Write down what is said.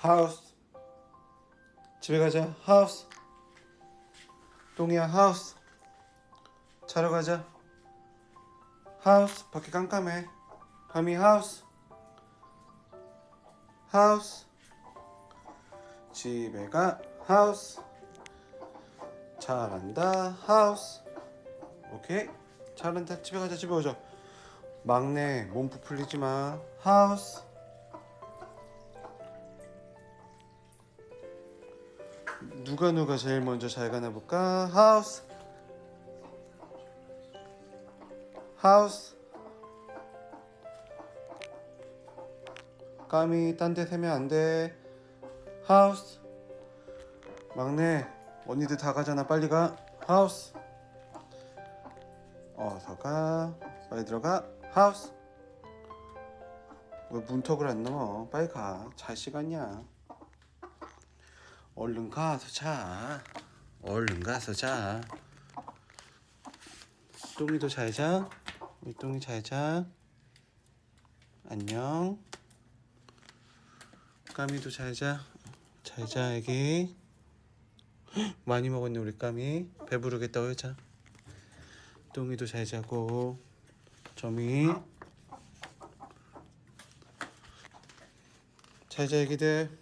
하우스. 집에 가자. 하우스. 똥이야 하우스. 자러 가자. 하우스. 밖에 깜깜해. 밤이 하우스. 하우스. 집에 가. 하우스. 잘한다. 하우스. 오케이. 잘한다. 집에 가자. 집에 오자. 막내 몸 부풀리지 마. 하우스 누가 누가 제일 먼저 잘 가나 볼까? 하우스. 하우스. 까미 딴 데 세면 안 돼. 하우스. 막내 언니들 다 가잖아. 빨리 가. 하우스. 어서 가. 빨리 들어가. 하우스. 왜 문턱을 안 넘어? 빨리 가 잘 시간이야 얼른 가서 자. 얼른 가서 자. 똥이도 잘 자. 우리 똥이 잘 자. 안녕. 까미도 잘 자. 잘 자 애기. 헉, 많이 먹었네 우리 까미. 배부르겠다 얼자. 똥이도 잘 자고. 점이. 잘 자 애기들